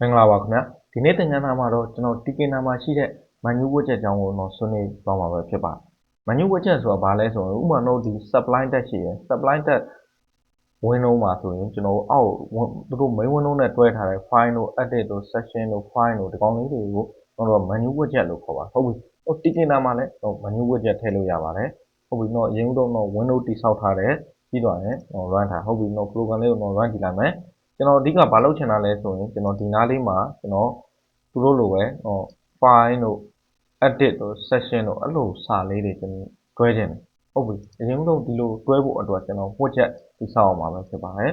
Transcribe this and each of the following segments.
မင်္ဂလာပါခင်ဗျာဒီနေ့သင်ခန်းစာမှာတော့ကျွန်တော် TK နာမှာရှိတဲ့ menu widget အကြောင်းကိုတော့ဆွေးနွေးသွားမှာပဲဖြစ်ပါတယ် menu widget ဆိုတာဘာလဲဆိုရင်ဥပမာတော့ဒီ supply tab ရှိရယ် supply tab window မှာဆိုရင်ကျွန်တော်တို့အောက်သူတို့ main window နဲ့တွဲထားတဲ့ file တို့ edit တို့ section တို့ file တို့ဒီကောင်လေးတွေကိုကျွန်တော်တို့ menu widget လို့ခေါ်ပါဟုတ်ပြီဟို TK နာမှာလည်း menu widget ထည့်လို့ရပါတယ်ဟုတ်ပြီတော့အရင်ကတော့ window တိဆောက်ထားတယ်ပြီးတော့ရင် run ထားဟုတ်ပြီတော့ program လေးကိုတော့ run ကြည့်လိုက်မယ် ကျွန်တော်အဓိကဘာလုပ်ချင်တာလဲဆိုရင်ကျွန်တော်ဒီနားလေးမှာကျွန်တော်သူတို့လိုပဲဟို file တို့ edit တို့ section တို့အဲ့လိုစာလေးတွေကျွန်တော်တွဲချင်တယ်ဟုတ်ပြီအရင်ကတော့ဒီလိုတွဲဖို့အတွက်ကျွန်တော် widget တိဆောက်အောင်ပါပဲဖြစ်ပါတယ်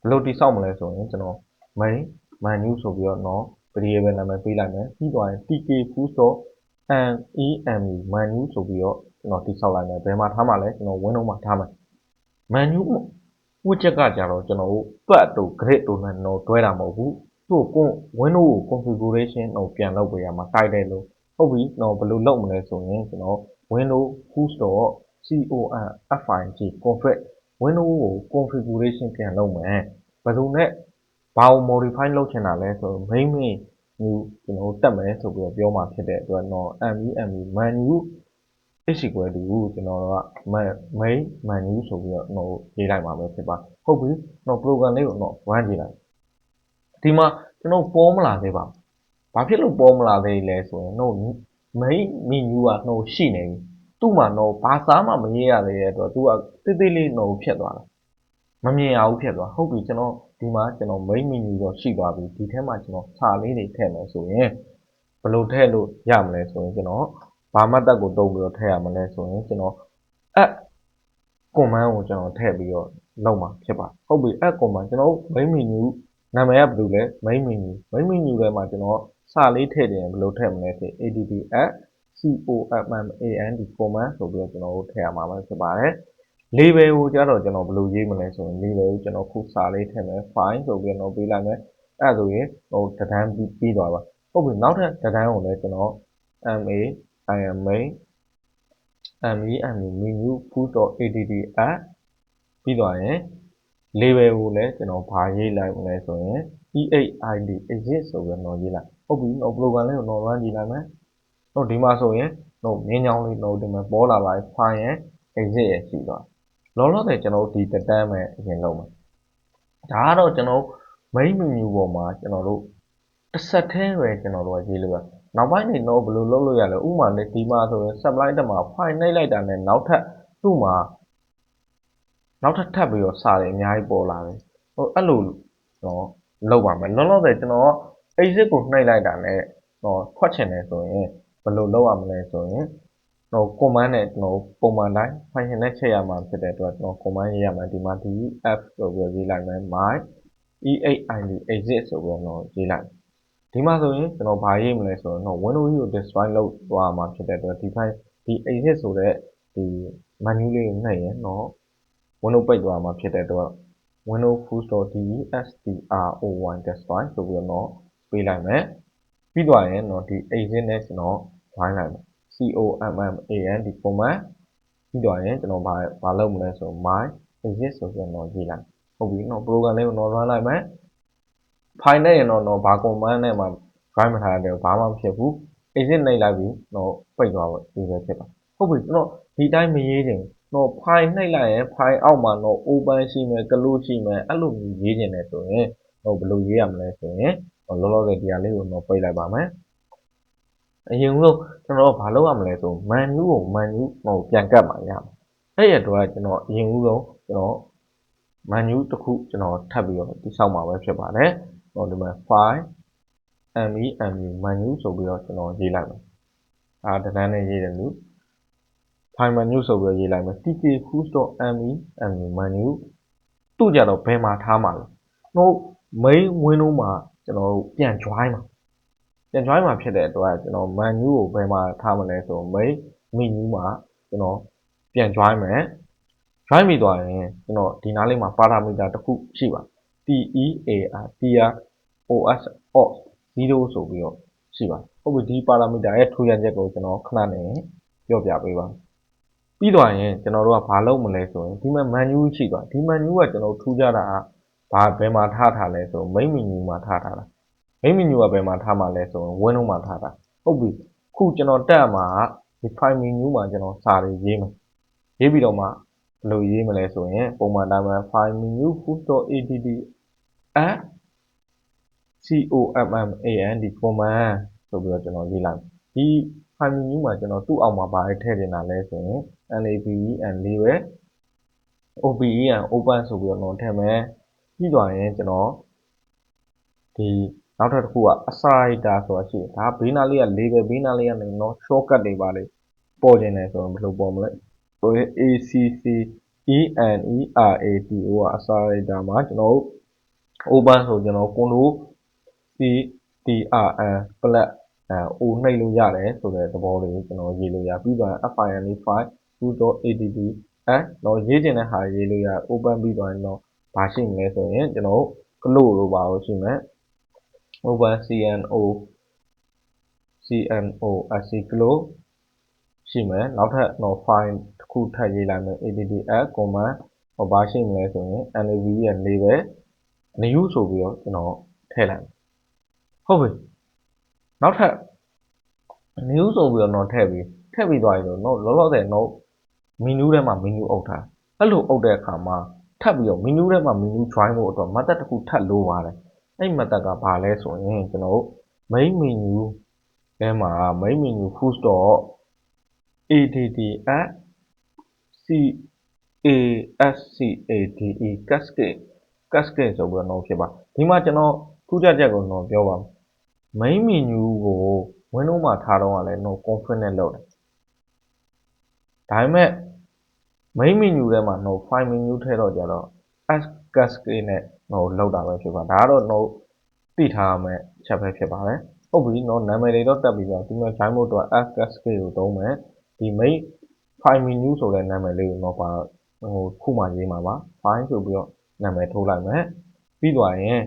ဘယ်လိုတိဆောက်မလဲဆိုရင်ကျွန်တော် main menu ဆိုပြီးတော့တော့ variable နာမည်ပေးလိုက်မယ်ပြီးသွားရင် tk full menu menu ဆိုပြီးတော့ကျွန်တော်တိဆောက်လိုက်မယ်ဘယ်မှာထားမှာလဲကျွန်တော် window မှာထားမယ် menu widget ကကြတော့ကျွန်တော်တို့ ပတ်တို့ grid တို့နဲ့တော့တွဲတာမဟုတ်ဘူးသူ့ကို window ကို configuration တော့ပြန်လုပ်ပေးရမှာ title လို့ဟုတ်ပြီတော့ဘယ်လိုလုပ်မလဲဆိုရင်ကျွန်တော် window foods.config config window ကို configuration ပြန်လုပ်မယ်ဘယ်လိုနဲ့ဘာကို modify လုပ်ချင်တာလဲဆိုတော့ main main မျိုးကျွန်တော်တက်မယ်ဆိုပြီးတော့ပြောမှာဖြစ်တဲ့အတွက်တော့ menu menu is equal to ကျွန်တော်တို့က main menu ဆိုပြီးတော့တော့ရေးလိုက်မှာပဲဖြစ်ပါဟုတ်ပြီတော့ program လေးကိုတော့ run ကြည့်လိုက်ဒီမှာကျွန်တော်ပေါ်မလာသေးပါဘာဖြစ်လို့ပေါ်မလာသေးလဲဆိုရင်တော့ main menu ကတော့ရှိနေပြီသူ့မှာတော့ဘာစားမှမရေးရသေးတဲ့အတွက်သူကတိတိလေးတော့ဖြစ်သွားတယ်မမြင်ရဘူးဖြစ်သွားဟုတ်ပြီကျွန်တော်ဒီမှာကျွန်တော် main menu တော့ရှိသွားပြီဒီထဲမှာကျွန်တော်စာလေးတွေထည့်မယ်ဆိုရင်ဘယ်လိုထည့်လို့ရမလဲဆိုရင်ကျွန်တော် ဘာမှတ်တက်ကိုတုံးပြီးတော့ထည့်ရမလဲဆိုရင်ကျွန်တော် add command ကိုကျွန်တော်ထည့်ပြီးတော့လုပ်မှာဖြစ်ပါဟုတ်ပြီ add command ကျွန်တော် main menu နာမည်ကဘယ်လိုလဲ main menu main menu ထဲမှာကျွန်တော်စာလေးထည့်တယ်ဘယ်လိုထည့်မလဲဆို add add command command ဆိုပြီးတော့ကျွန်တော်တို့ထည့်ရမှာပဲဖြစ်ပါတယ် label ကိုကျတော့ကျွန်တော်ဘယ်လိုရေးမလဲဆိုရင် label ကိုကျွန်တော်ခုစာလေးထည့်မယ် file ဆိုပြီးတော့ပေးလိုက်မယ်အဲ့ဒါဆိုရင်ဟိုတဒန်းပြီးပြီးသွားပါဟုတ်ပြီနောက်ထပ်တဒန်းကိုလည်းကျွန်တော် ma im main me menu food.add add ပြီးသွားရင် label ကိုလည်းကျွန်တော်ဘာရေးလိုက်မလဲဆိုရင် eid exit ဆိုပြီးတော့ရေးလိုက်ဟုတ်ပြီတော့ program လေးကိုတော့ run ကြည့်လိုက်မယ်တော့ဒီမှာဆိုရင်တော့မြင်းချောင်းလေးတော့ဒီမှာပေါ်လာပါ file ရဲ့ exit ရဲ့ရှိသွားလောလောဆယ်ကျွန်တော်ဒီတက်တန်းပဲအရင်လုပ်မယ်ဒါကတော့ကျွန်တော် main menu ပေါ်မှာကျွန်တော်တို့တစ်ဆက်တည်းပဲကျွန်တော်တို့ရေးလို့ရ နောက်ပိုင်းနေတော့ဘယ်လိုလုပ်လို့ရလဲဥပမာနဲ့ဒီမှာဆိုရင် supply တက်မှာ file နှိပ်လိုက်တာနဲ့နောက်ထပ်သူ့မှာနောက်ထပ်ထပ်ပြီးတော့စာတွေအများကြီးပေါ်လာတယ်ဟိုအဲ့လိုတော့လုပ်ပါမယ်လောလောဆယ်ကျွန်တော် exit ကိုနှိပ်လိုက်တာနဲ့ဟောထွက်ချင်တယ်ဆိုရင်ဘယ်လိုလုပ်ရမလဲဆိုရင်တော့ command နဲ့ကျွန်တော်ပုံမှန်တိုင်း function နဲ့ချက်ရမှာဖြစ်တဲ့အတွက်ကျွန်တော် command ရေးရမှာဒီမှာ df ဆိုပြီးရေးလိုက်မယ် my eid exit ဆိုပြီးတော့ရေးလိုက် ဒီမှာဆိုရင်ကျွန်တော်ဘာရေးမလဲဆိုတော့ window ကြီးကို destroy လုပ်သွားမှာဖြစ်တဲ့အတွက် ဒီ file ဒီ exit ဆိုတဲ့ဒီ menu လေးကိုနှိပ်ရင်တော့ window ပိတ်သွားမှာဖြစ်တဲ့အတွက် window full.destron destroy ဆိုပြီးတော့ပေးလိုက်မယ်ပြီးသွားရင်တော့ဒီ exit နဲ့ကျွန်တော် join လိုက်မယ် command ဒီ command ပြီးသွားရင်ကျွန်တော်ဘာဘာလုပ်မလဲဆိုတော့ my exit ဆိုပြီးတော့ရေးလိုက်ဟုတ်ပြီနော် program လေးကိုတော့ run လိုက်မယ် file နဲ့ရင်တော့တော့ဘာ command နဲ့မှ join မထားရတဲ့ဘာမှမဖြစ်ဘူး exit နှိပ်လိုက်ပြီးတော့ပိတ်သွားပါဒီပဲဖြစ်ပါဟုတ်ပြီကျွန်တော်ဒီတိုင်းမရေးချင်တော့ file နှိပ်လိုက်ရင် file အောက်မှာတော့ open ရှိမယ် close ရှိမယ်အဲ့လိုမျိုးရေးချင်တယ်ဆိုရင်တော့ဘယ်လိုရေးရမလဲဆိုရင်လောလောဆယ်ဒီဟာလေးကိုတော့ပိတ်လိုက်ပါမယ်အရင်ဆုံးကျွန်တော်ဘာလုပ်ရမလဲဆို menu ကို menu ဟိုပြန်ကတ်มาရမယ်အဲ့ရတော့ကျွန်တော်အရင်ဆုံးကျွန်တော် menu တစ်ခုကျွန်တော်ထပ်ပြီးတော့တိစောက်မှာပဲဖြစ်ပါတယ် ဟိုဒီမှာ file menu menu ဆိုပြီးတော့ကျွန်တော်ရေးလိုက်မယ်ဒါတန်းနဲ့ရေးတယ်လို့ file menu ဆိုပြီးတော့ရေးလိုက်မယ် tk foods.me menu သူ့ကြတော့ဘယ်မှာထားမှာလဲဟို main window မှာကျွန်တော်တို့ပြန် join မှာပြန် join မှာဖြစ်တဲ့အတွက်ကျွန်တော် menu ကိုဘယ်မှာထားမလဲဆို main menu မှာကျွန်တော်ပြန် join မယ် join ပြီးသွားရင်ကျွန်တော်ဒီနားလေးမှာ parameter တစ်ခုရှိပါ tear tear os off 0ဆိုပြီးတော့ရှိပါဟုတ်ပြီဒီ parameter ရဲ့ထူရချက်ကိုကျွန်တော်ခဏနေပြောပြပေးပါပြီးသွားရင်ကျွန်တော်တို့ကဘာလုပ်မလဲဆိုရင်ဒီမှာ menu ရှိသွားဒီ menu ကကျွန်တော်ထူကြတာကဘာဘယ်မှာထားထားလဲဆို main menu မှာထားထားတာ main menu ကဘယ်မှာထားမှာလဲဆိုရင် window မှာထားတာဟုတ်ပြီခုကျွန်တော်တက်မှာကဒီ file menu မှာကျွန်တော်စာတွေရေးမယ်ရေးပြီးတော့မှဘယ်လိုရေးမလဲဆိုရင်ပုံမှန်တိုင်းမှာ file menu full.add at command ဒီ command ဆိုပြီးတော့ကျွန်တော်ရေးလိုက်ဒီ file menu မှာကျွန်တော်သူ့အောက်မှာဘာတွေထည့်တင်တာလဲဆိုရင် laben label open open ဆိုပြီးတော့ကျွန်တော်ထည့်မယ်ပြီးသွားရင်ကျွန်တော်ဒီနောက်ထပ်တစ်ခုက aside ဆိုတာရှိတယ်ဒါဘေးနားလေးက label ဘေးနားလေးကနေနော် shortcut တွေပါလေပေါ်ကျင်တယ်ဆိုရင်ဘယ်လိုပေါ်မလဲဆိုရင် acc enerato က aside မှာကျွန်တော်တို့ open ဆိုကျွန်တော် control c trn plus အဲ o နှိပ်လို့ရတယ်ဆိုတဲ့သဘောလေးကိုကျွန်တော်ရေးလို့ရပြီးတော့ file file 2.add အဲတော့ရေးချင်တဲ့ဟာရေးလို့ရ open ပြီးတော့ရင်တော့ဘာရှိမလဲဆိုရင်ကျွန်တော် close လို့ပါလို့ရှိမယ် open cno cno sc close ရှိမယ်နောက်ထပ်တော့ file တစ်ခုထပ်ရေးလိုက်မယ် add command ဟောဘာရှိမလဲဆိုရင် nav ရဲ့ label new ဆိုပြီးတော့ကျွန်တော်ထည့်လိုက်ဟုတ်ပြီနောက်ထပ် new ဆိုပြီးတော့တော့ထည့်ပြီးထည့်ပြီးသွားပြီဆိုတော့လောလောဆယ်တော့ menu ထဲမှာ menu အုပ်ထားအဲ့လိုအုပ်တဲ့အခါမှာထပ်ပြီးတော့ menu ထဲမှာ menu join ဖို့အတွက် method တစ်ခုထပ်လိုပါတယ်အဲ့ method ကဘာလဲဆိုရင်ကျွန်တော်တို့ main menu ထဲမှာ main menu foods.add at c a s c a d e cascade cascade ဆိုပြီးတော့ဖြစ်ပါဒီမှာကျွန်တော်ထူးခြားချက်ကိုတော့ပြောပါမယ် main menu ကို window မှာထားတော့ကလည်း no config နဲ့လုပ်တယ်ဒါပေမဲ့ main menu ထဲမှာ no file menu ထည့်တော့ကြတော့ as cascade နဲ့ no လောက်တာပဲဖြစ်ပါဒါကတော့ no သိထားရမယ်ချက်ပဲဖြစ်ပါတယ်ဟုတ်ပြီနော်နာမည်တွေတော့တက်ပြီးပါဒီမှာ join ဖို့အတွက် as cascade ကိုသုံးမယ်ဒီ main file menu ဆိုတဲ့နာမည်လေးကိုတော့ပါဟိုခုမှရေးမှာပါ file ဆိုပြီးတော့ နာမည်ထိုးလိုက်မယ်ပြီးသွားရင်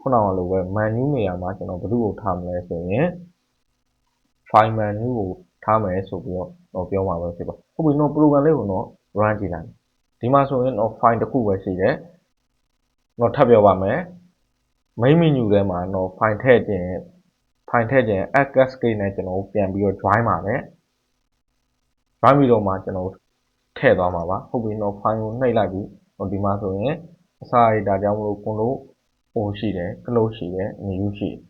ခုနကလိုပဲ menu နေရာမှာကျွန်တော်ဘယ်သူ့ကိုထားမလဲဆိုရင် file menu ကိုထားမယ်ဆိုပြီးတော့တော့ပြောမှာပဲဖြစ်ပါဟုတ်ပြီနော် program လေးကိုတော့ run ကြည့်လိုက်ဒီမှာဆိုရင်တော့ file တစ်ခုပဲရှိတယ်တော့ထပ်ပြောပါမယ် main menu ထဲမှာတော့ file ထည့်ခြင်း file ထည့်ခြင်း add cascade နဲ့ကျွန်တော်ပြန်ပြီးတော့ join ပါမယ် join ပြီးတော့မှကျွန်တော်ထည့်သွားမှာပါဟုတ်ပြီတော့ file ကိုနှိပ်လိုက်ပြီဟိုဒီမှာဆိုရင် အစာရတာကြောင့်မလို့ကိုလို့ဟိုရှိတယ် close ရှိတယ် new ရှိတယ်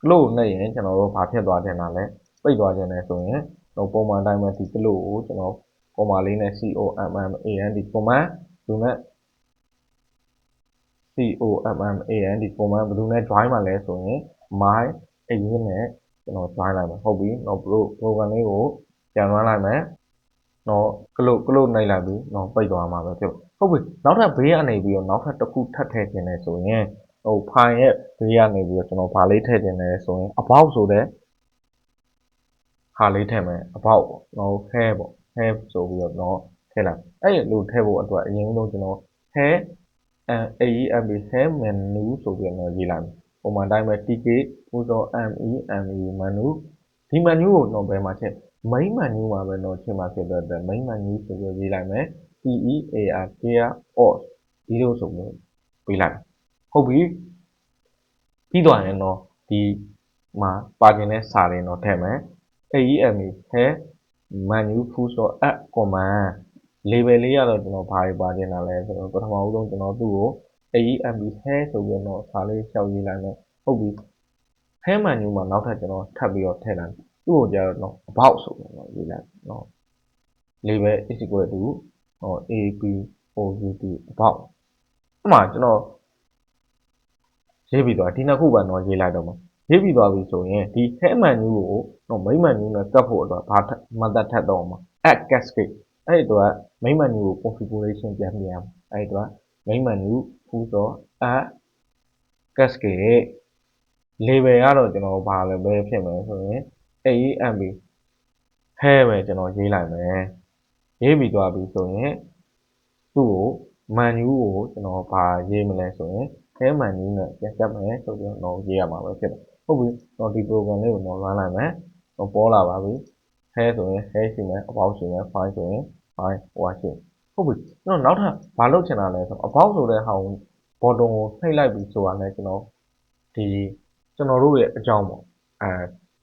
close နဲ့ရင်ကျွန်တော်တို့ဘာဖြစ်သွားခြင်းလဲပိတ်သွားခြင်းလဲဆိုရင်တော့ပုံမှန်တိုင်းပဲဒီ close ကိုကျွန်တော်ကော်မာလေးနဲ့ command ဒီ command သူနဲ့ command ဒီ command ဘယ်သူနဲ့ join မှာလဲဆိုရင် my exit နဲ့ကျွန်တော် join လိုက်မယ်ဟုတ်ပြီတော့ program လေးကိုပြန် run လိုက်မယ် တော့ close close နှိပ်လိုက်ပြီတော့ပိတ်သွားမှာပဲဖြစ်ဟုတ်ပြီနောက်ထပ်ဘေးကနေပြီးတော့နောက်ထပ်တစ်ခုထပ်ထည့်ခြင်းလဲဆိုရင်ဟို file ရဲ့ဘေးကနေပြီးတော့ကျွန်တော်ဗာလေးထည့်ခြင်းလဲဆိုရင် about ဆိုတဲ့ဟာလေးထည့်မယ် about တော့ hair ပေါ့ hair ဆိုပြီးတော့တော့ထည့်လိုက်အဲ့လိုထည့်ဖို့အတွက်အရင်ဆုံးကျွန်တော် hair AEMB hair menu ဆိုပြီးတော့ရေးလိုက်မယ်ပုံမှန်တိုင်းပဲ tk ဥသော MEME menu ဒီ menu ကိုတော့ဘယ်မှာချက် main menu မှာပဲတော့ချက်မှာဖြစ်တဲ့အတွက် main menu ဆိုပြီးရေးလိုက်မယ် TEAR care os ဒီလိုဆိုပြီးပေးလိုက်ဟုတ်ပြီပြီးသွားရင်တော့ဒီမှာပါကျင်တဲ့စာတွေတော့ထည့်မယ် AEME hair menu full so add command label လေးရတော့ကျွန်တော်ဘာတွေပါကျင်တာလဲဆိုတော့ပထမဦးဆုံးကျွန်တော်သူ့ကို AEMB hair ဆိုပြီးတော့စာလေးရှောက်ရေးလိုက်မယ်ဟုတ်ပြီ hair menu မှာနောက်ထပ်ကျွန်တော်ထပ်ပြီးတော့ထည့်လိုက် သူ့ကိုကြတော့ about ဆိုပြီးတော့ရေးလိုက်နော် label is equal to ဟော a b o u t about အဲ့မှာကျွန်တော်ရေးပြီးသွားဒီနှစ်ခုပဲတော့ရေးလိုက်တော့မှာရေးပြီးသွားပြီဆိုရင်ဒီ hair menu ကိုတော့ main menu နဲ့ကပ်ဖို့အတွက်ဘာ method ထပ်တော့မှာ add cascade အဲ့ဒီတော့ main menu ကို configuration ပြန်ပြန်အဲ့ဒီတော့ main menu ဖူးတော့ add cascade label ကတော့ကျွန်တော်ဘာလဲပဲဖြစ်မယ်ဆိုရင် AEMB hair ပဲကျွန်တော်ရေးလိုက်မယ်ရေးပြီးသွားပြီဆိုရင်သူ့ကို menu ကိုကျွန်တော်ဘာရေးမလဲဆိုရင် hair menu နဲ့ပြန်တက်မယ်ဆိုပြီးတော့ရေးရမှာပဲဖြစ်တယ်ဟုတ်ပြီတော့ဒီ program လေးကိုတော့ run လိုက်မယ်တော့ပေါ်လာပါပြီ hair ဆိုရင် hair ရှိမယ် about ရှိမယ် file ဆိုရင် file ဟိုရှိဟုတ်ပြီကျွန်တော်နောက်ထပ်ဘာလုပ်ချင်တာလဲဆိုတော့ about ဆိုတဲ့ဟာကို bottom ကိုနှိပ်လိုက်ပြီဆိုတာနဲ့ကျွန်တော်ဒီကျွန်တော်တို့ရဲ့အကြောင်းပေါ့အဲ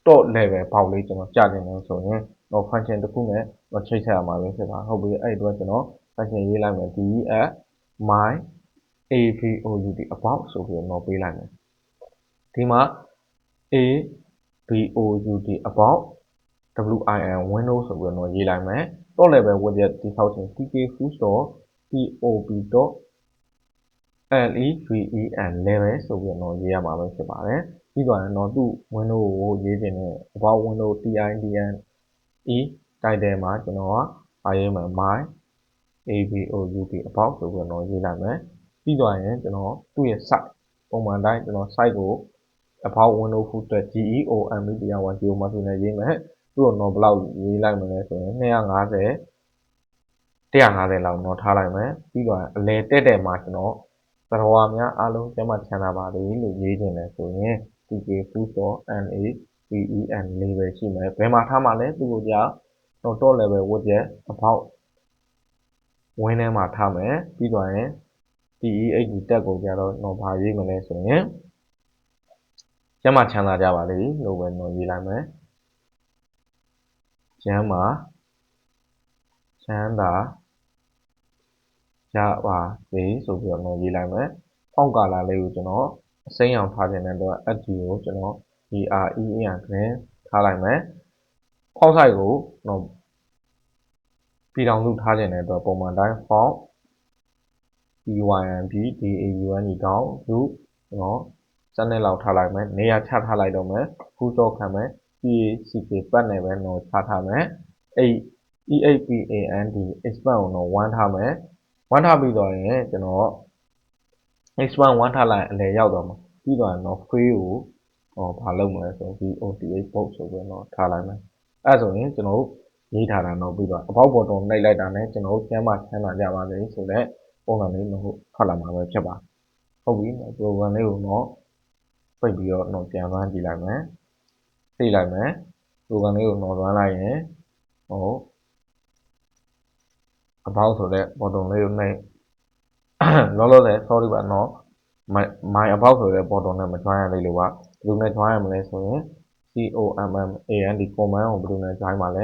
top level ပေါက်လေးကျွန်တော်ကြာနေတယ်ဆိုရင်တော့ function တစ်ခုနဲ့တော့ချိတ်ဆက်ရမှာပဲဖြစ်ပါဟုတ်ပြီအဲ့ဒီတော့ကျွန်တော် function ရေးလိုက်မယ် d at my avoud about ဆိုပြီးတော့ပေးလိုက်မယ်ဒီမှာ avoud about win windows ဆိုပြီးတော့ရေးလိုက်မယ် top level widget ဒီဆောက်ခြင်း tk full store pop. leven level ဆိုပြီးတော့ရေးရမှာပဲဖြစ်ပါတယ် ပြီးသွားရင်တော့ သူ့ window ကိုရေးခြင်းနဲ့ about window tidn e title မှာကျွန်တော်ကအားရေးမယ် my avoud about ဆိုပြီးတော့ရေးလိုက်မယ်ပြီးသွားရင်ကျွန်တော်သူ့ရဲ့ site ပုံမှန်တိုင်းကျွန်တော် site ကို about window footer geom တရားဝင် geo မှာဆိုနေရေးမယ်သူ့တော့ဘယ်လောက်ရေးလိုက်မလဲဆိုရင်250 150လောက်တော့ထားလိုက်မယ်ပြီးတော့အလဲတက်တယ်မှာကျွန်တော်သရဝါများအားလုံးကျမ်းမှချမ်းသာပါစေလို့ရေးခြင်းလဲဆိုရင် TK full stop NA PEN label ရှိမယ်ဘယ်မှာထားမှာလဲသူ့ကိုကြာတော့ top level widget about ဝင်းထဲမှာထားမယ်ပြီးတော့ရင် TEH တက်ကိုကြတော့တော့ဘာရေးမလဲဆိုရင်ကျမ်းမှချမ်းသာကြပါလိမ့်လို့ပဲတော့ရေးလိုက်မယ်ကျမ်းမှာချမ်းသာရပါစေဆိုပြီးတော့ရေးလိုက်မယ်။ဖောင့်ကာလာလေးကိုကျွန်တော် အစိမ်းအောင်ထားခြင်းတဲ့အတွက် at ကိုကျွန်တော် GREN green ထားလိုက်မယ်။ဖောင့် size ကိုကျွန်တော်ပြည်ထောင်စုထားခြင်းတဲ့အတွက်ပုံမှန်တိုင်း font PYNB DAUN တောင်းသူကျွန်တော်စနစ်လောက်ထားလိုက်မယ်။နေရာချထားလိုက်တော့မယ်။ဖူးစောခံမယ်။ PACK ပတ်နဲ့ပဲတော့ချထားမယ်။အဲ့ EAPAND expand ကိုတော့1ထားမယ်။ဝမ်းထားပြီးတော့ရင်ကျွန်တော် x1 ဝမ်းထားလိုက်အလဲရောက်တော့မှာပြီးတော့ရင်တော့ free ကိုဟောဘာလုပ်မလဲဆိုပြီး OTA box ဆိုပြီးတော့ထားလိုက်မယ်အဲဆိုရင်ကျွန်တော်တို့ရေးထားတာတော့ပြီးတော့အပေါက်ပေါ်တော့နှိပ်လိုက်တာနဲ့ကျွန်တော်တို့ကျမ်းမှချမ်းသာကြပါစေဆိုတော့ပုံစံလေးတော့ထွက်လာမှာပဲဖြစ်ပါဟုတ်ပြီ program လေးကိုတော့ပိတ်ပြီးတော့ပြန်ရမ်းကြည့်လိုက်မယ်သိလိုက်မယ် program လေးကိုတော့ရမ်းလိုက်ရင်ဟို about ဆိုတဲ့ button လေးကိုနှိပ် လောလောဆယ် sorry ပါနော် my my about ဆိုတဲ့ button နဲ့မ join ရသေးလို့ပါဘယ်လိုနဲ့ join ရမလဲဆိုရင် command and command ကိုဘယ်လိုနဲ့ join ပါလဲ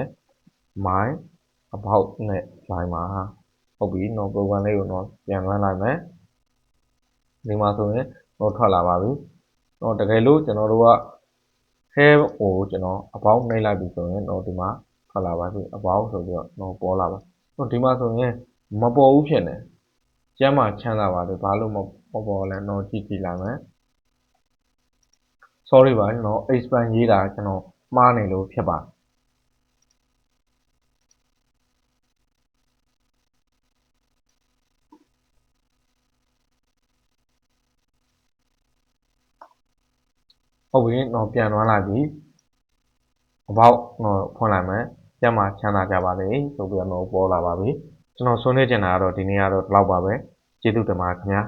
my about နဲ့ join ပါဟုတ်ပြီနော် program လေးကိုတော့ပြန် run လိုက်မယ်ဒီမှာဆိုရင်တော့ထွက်လာပါပြီတော့တကယ်လို့ကျွန်တော်တို့က have ကိုကျွန်တော် about နှိပ်လိုက်ပြီဆိုရင်တော့ဒီမှာထွက်လာပါပြီ about ဆိုပြီးတော့ပေါ်လာပါတော့ဒီမှာဆိုရင်မပေါ်ဘူးဖြစ်နေ ကျမ်းမှာချမ်းသာပါတယ်ဘာလို့မပေါ်လဲတော့ကြည့်ကြည့်လိုက်မယ် sorry ပါနော် expand ရေးတာကျွန်တော်မှားနေလို့ဖြစ်ပါဟုတ်ပြီတော့ပြန်သွားလာပြီ about တော့ဖွင့်လိုက်မယ်ကျမ်းမှာချမ်းသာကြပါစေဆိုပြီးတော့ပေါ်လာပါပြီ ကျွန်တော်ဆွေးနွေးချင်တာကတော့ဒီနေ့ကတော့ဒီလောက်ပါပဲကျေးဇူးတင်ပါတယ်ခင်ဗျာ